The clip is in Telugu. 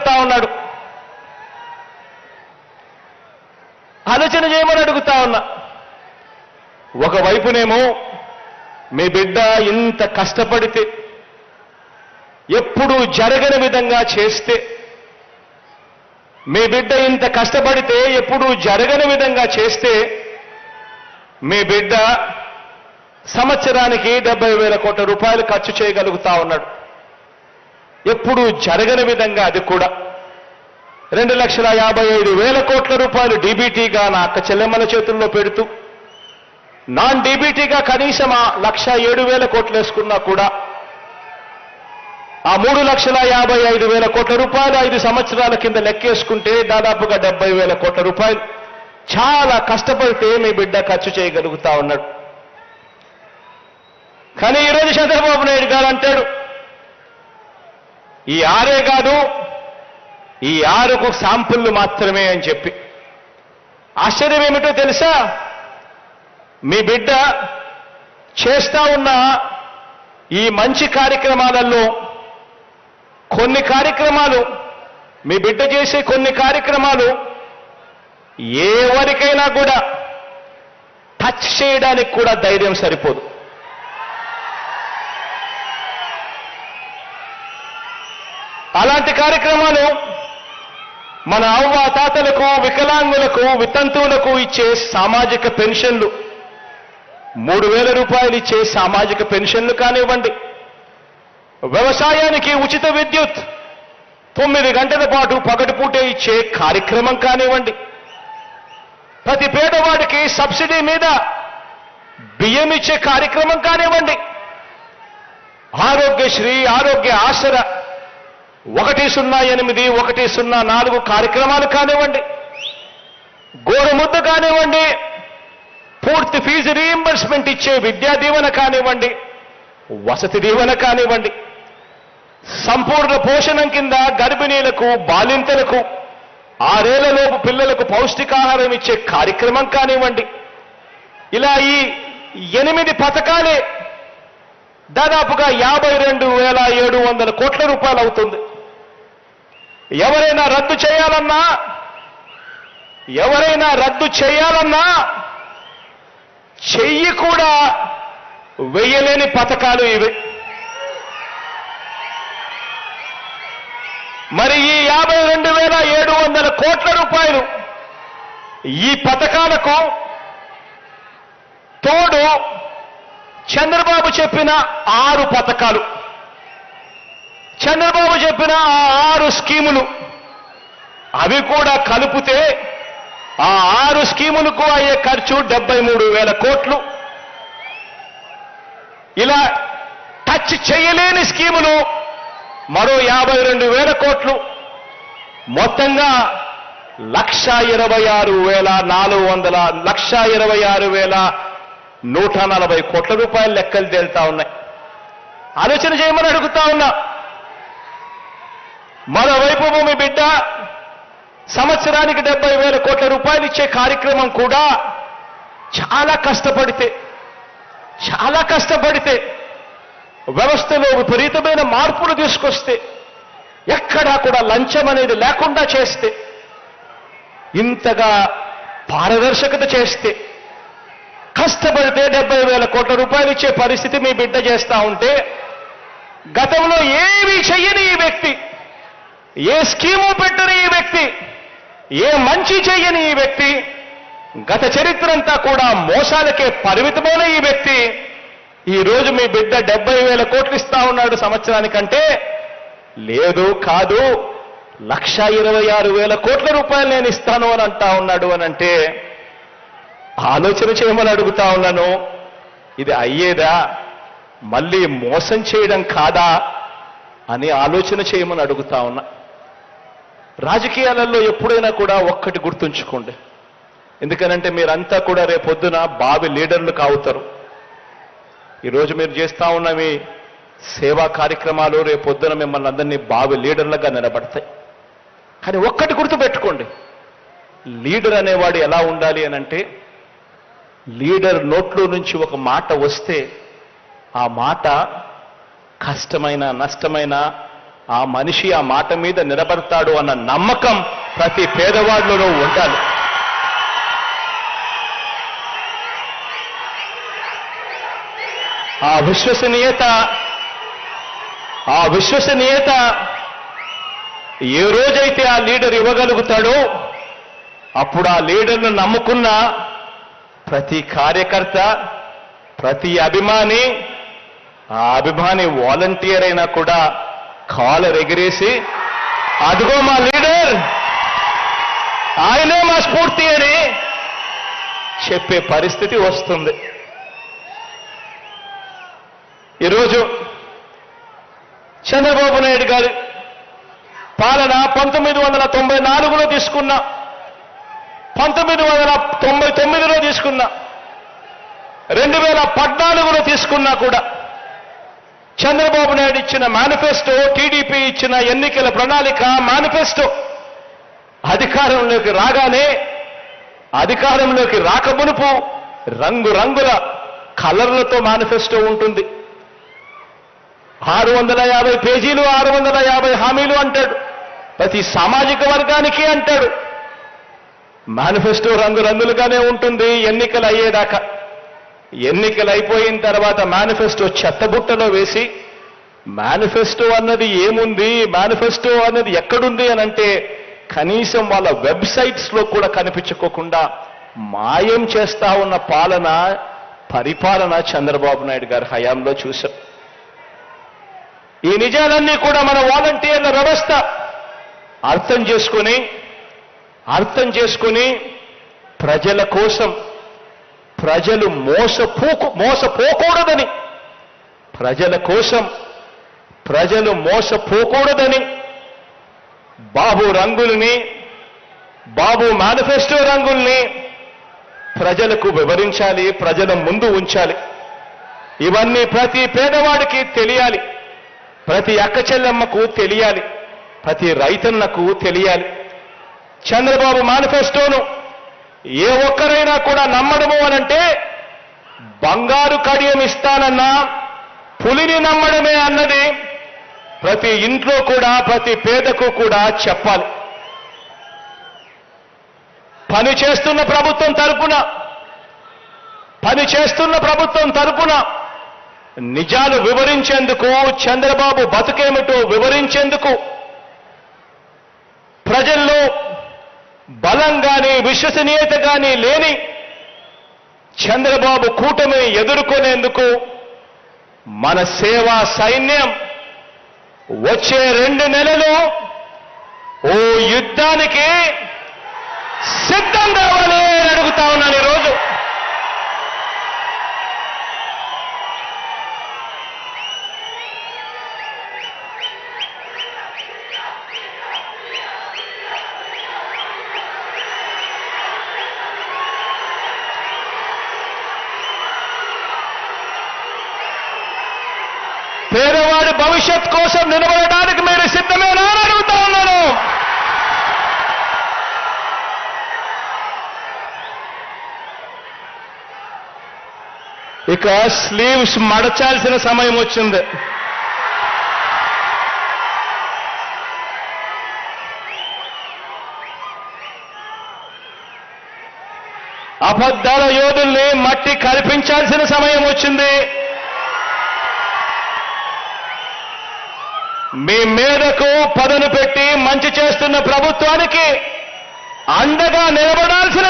చెప్తా ఉన్నాడు. ఆలోచన చేయమని అడుగుతా ఉన్నా. ఒకవైపునేమో మీ బిడ్డ ఇంత కష్టపడితే ఎప్పుడూ జరగని విధంగా చేస్తే మీ బిడ్డ ఇంత కష్టపడితే ఎప్పుడూ జరగని విధంగా చేస్తే మీ బిడ్డ సంవత్సరానికి డెబ్బై వేల కోట్ల రూపాయలు ఖర్చు చేయగలుగుతా ఉన్నాడు. ఎప్పుడు జరగని విధంగా అది కూడా. రెండు లక్షల యాభై ఐదు వేల కోట్ల రూపాయలు డీబీటీగా నా అక్క చెల్లెమ్మల చేతుల్లో పెడుతూ నాన్ డీబీటీగా కనీసం ఆ లక్ష ఏడు వేల కోట్లు వేసుకున్నా కూడా ఆ మూడు లక్షల యాభై ఐదు వేల కోట్ల రూపాయలు ఐదు సంవత్సరాల కింద లెక్కేసుకుంటే దాదాపుగా డెబ్బై వేల కోట్ల రూపాయలు. చాలా కష్టపడితే మీ బిడ్డ ఖర్చు చేయగలుగుతా ఉన్నాడు. కానీ ఈరోజు చంద్రబాబు నాయుడు గారు అంటాడు ఈ ఆరే కాదు ఈ ఆరుకు శాంపుల్లు మాత్రమే అని చెప్పి. ఆశ్చర్యం ఏమిటో తెలుసా? మీ బిడ్డ చేస్తా ఉన్న ఈ మంచి కార్యక్రమాలలో కొన్ని కార్యక్రమాలు మీ బిడ్డ చేసే కొన్ని కార్యక్రమాలు ఎవరికైనా కూడా టచ్ చేయడానికి కూడా ధైర్యం సరిపోదు. అలాంటి కార్యక్రమాలు మన అవ్వ తాతలకు వికలాంగులకు వితంతువులకు ఇచ్చే సామాజిక పెన్షన్లు. మూడు వేల రూపాయలు ఇచ్చే సామాజిక పెన్షన్లు కానివ్వండి. వ్యవసాయానికి ఉచిత విద్యుత్ తొమ్మిది గంటల పాటు పగటిపూటే ఇచ్చే కార్యక్రమం కానివ్వండి. ప్రతి పేదవాడికి సబ్సిడీ మీద బియ్యం ఇచ్చే కార్యక్రమం కానివ్వండి. ఆరోగ్యశ్రీ ఆరోగ్య ఆసరా ఒకటి సున్నా ఎనిమిది ఒకటి సున్నా నాలుగు కార్యక్రమాలు కానివ్వండి. గోరుముద్ద కానివ్వండి. పూర్తి ఫీజు రీఎంబర్స్మెంట్ ఇచ్చే విద్యా దీవెన కానివ్వండి. వసతి దీవెన కానివ్వండి. సంపూర్ణ పోషణం కింద గర్భిణీలకు బాలింతలకు ఆరేళ్ళలోపు పిల్లలకు పౌష్టికాహారం ఇచ్చే కార్యక్రమం కానివ్వండి. ఇలా ఈ ఎనిమిది పథకాలే దాదాపుగా యాభై రెండు వేల ఏడు వందల కోట్ల రూపాయలు అవుతుంది. ఎవరైనా రద్దు చేయాలన్నా ఎవరైనా రద్దు చేయాలన్నా చెయ్యి కూడా వెయ్యలేని పథకాలు ఇవి. మరి ఈ యాభై రెండు వేల ఏడు వందల కోట్ల రూపాయలు ఈ పథకాలకు తోడు చంద్రబాబు చెప్పిన ఆరు పథకాలు. చంద్రబాబు చెప్పిన ఆరు స్కీములు అవి కూడా కలిపితే ఆ ఆరు స్కీములకు అయ్యే ఖర్చు డెబ్బై మూడు వేల కోట్లు. ఇలా టచ్ చేయలేని స్కీములు మరో యాభై రెండు వేల కోట్లు. మొత్తంగా లక్ష ఇరవై ఆరు వేల నాలుగు వందల లక్ష ఇరవై ఆరు వేల నూట నలభై కోట్ల రూపాయల లెక్కలు తేలుతా ఉన్నాయి. ఆలోచన చేయమని అడుగుతా ఉన్నా. మరోవైపు భూమి బిడ్డ సంవత్సరానికి డెబ్బై వేల కోట్ల రూపాయలు ఇచ్చే కార్యక్రమం కూడా చాలా కష్టపడితే చాలా కష్టపడితే వ్యవస్థలో విపరీతమైన మార్పులు తీసుకొస్తే ఎక్కడా కూడా లంచం అనేది లేకుండా చేస్తే ఇంతగా పారదర్శకత చేస్తే కష్టపడితే డెబ్బై వేల కోట్ల రూపాయలు ఇచ్చే పరిస్థితి మీ బిడ్డ చేస్తా ఉంటే గతంలో ఏమీ చెయ్యని ఏ స్కీము పెట్టని ఈ వ్యక్తి ఏ మంచి చేయని ఈ వ్యక్తి గత చరిత్ర అంతా కూడా మోసాలకే పరిమితమైన ఈ వ్యక్తి ఈ రోజు మీ బిడ్డ డెబ్బై వేల కోట్లు ఇస్తా ఉన్నాడు సంవత్సరానికంటే లేదు కాదు లక్ష ఇరవై ఆరు వేల కోట్ల రూపాయలు నేను ఇస్తాను అని అంటా ఉన్నాడు అని అంటే ఆలోచన చేయమని అడుగుతా ఉన్నాను. ఇది అయ్యేదా? మళ్ళీ మోసం చేయడం కాదా? అని ఆలోచన చేయమని అడుగుతా ఉన్నా. రాజకీయాలలో ఎప్పుడైనా కూడా ఒక్కటి గుర్తుంచుకోండి. ఎందుకనంటే మీరంతా కూడా రేపొద్దున బావి లీడర్లు కావుతారు. ఈరోజు మీరు చేస్తా ఉన్న మీ సేవా కార్యక్రమాలు రేపొద్దున మిమ్మల్ని అందరినీ బావి లీడర్లుగా నిలబడతాయి. కానీ ఒక్కటి గుర్తుపెట్టుకోండి. లీడర్ అనేవాడు ఎలా ఉండాలి అని అంటే లీడర్ నోట్లో నుంచి ఒక మాట వస్తే ఆ మాట కష్టమైన నష్టమైన ఆ మనిషి ఆ మాట మీద నిలబడతాడు అన్న నమ్మకం ప్రతి పేదవాడిలోనూ ఉండాలి. ఆ విశ్వసనీయత ఆ విశ్వసనీయత ఏ రోజైతే ఆ లీడర్ ఇవ్వగలుగుతాడో అప్పుడు ఆ లీడర్ను నమ్ముకున్న ప్రతి కార్యకర్త ప్రతి అభిమాని ఆ అభిమాని వాలంటీర్ అయినా కూడా కాలర్ ఎగిరేసి అదిగో మా లీడర్ ఆయనే మా స్ఫూర్తి అని చెప్పే పరిస్థితి వస్తుంది. ఈరోజు చంద్రబాబు నాయుడు గారి పాలన పంతొమ్మిది వందల తొంభై నాలుగులో తీసుకున్న పంతొమ్మిది వందల తొంభై తొమ్మిదిలో తీసుకున్న రెండు వేల పద్నాలుగులో తీసుకున్నా కూడా చంద్రబాబు నాయుడు ఇచ్చిన మేనిఫెస్టో టీడీపీ ఇచ్చిన ఎన్నికల ప్రణాళిక మేనిఫెస్టో అధికారంలోకి రాగానే అధికారంలోకి రాకమునుపు రంగు రంగుల కలర్లతో మేనిఫెస్టో ఉంటుంది. ఆరు వందల యాభై పేజీలు ఆరు వందల యాభై హామీలు అంటాడు. ప్రతి సామాజిక వర్గానికి అంటాడు. మేనిఫెస్టో రంగురంగులుగానే ఉంటుంది ఎన్నికలు అయ్యేదాకా. ఎన్నికలు అయిపోయిన తర్వాత మేనిఫెస్టో చెత్తబుట్టలో వేసి మేనిఫెస్టో అన్నది ఏముంది? మేనిఫెస్టో అన్నది ఎక్కడుంది? అని అంటే కనీసం వాళ్ళ వెబ్సైట్స్లో కూడా కనిపించుకోకుండా మాయం చేస్తా ఉన్న పాలన పరిపాలన చంద్రబాబు నాయుడు గారి హయాంలో చూశాం. ఈ నిజాలన్నీ కూడా మన వాలంటీర్ల వ్యవస్థ అర్థం చేసుకొని అర్థం చేసుకొని ప్రజల కోసం ప్రజలు మోసపోకు మోసపోకూడదని. ప్రజల కోసం ప్రజలు మోసపోకూడదని. బాబు రంగుల్ని బాబు మేనిఫెస్టో రంగుల్ని ప్రజలకు వివరించాలి ప్రజల ముందు ఉంచాలి. ఇవన్నీ ప్రతి పేదవాడికి తెలియాలి. ప్రతి అక్క చెల్లెమ్మకు తెలియాలి. ప్రతి రైతన్నకు తెలియాలి. చంద్రబాబు మేనిఫెస్టోను ఏ ఒక్కరైనా కూడా నమ్మడము అనంటే బంగారు కడియం ఇస్తానన్నా పులిని నమ్మడమే అన్నది ప్రతి ఇంట్లో కూడా ప్రతి పేదకు కూడా చెప్పాలి. పని చేస్తున్న ప్రభుత్వం తరపున పని చేస్తున్న ప్రభుత్వం తరపున నిజాలు వివరించేందుకు చంద్రబాబు బతుకేమిటో వివరించేందుకు కానీ విశ్వసనీయత కానీ లేని చంద్రబాబు కూటమి ఎదుర్కొనేందుకు మన సేవా సైన్యం వచ్చే రెండు నెలలు ఓ యుద్ధానికి సిద్ధం కావాలి అని అడుగుతా ఉన్నాను కోసం నిలబడడానికి మీరు సిద్ధమేనా అని అడుగుతా ఉన్నాను ఇక స్లీవ్స్ మడచాల్సిన సమయం వచ్చింది. అబద్ధాల యోధుల్ని మట్టి కల్పించాల్సిన సమయం వచ్చింది. మీ మేరకు పదను పెట్టి మంచి చేస్తున్న ప్రభుత్వానికి అండగా నిలబడాల్సిన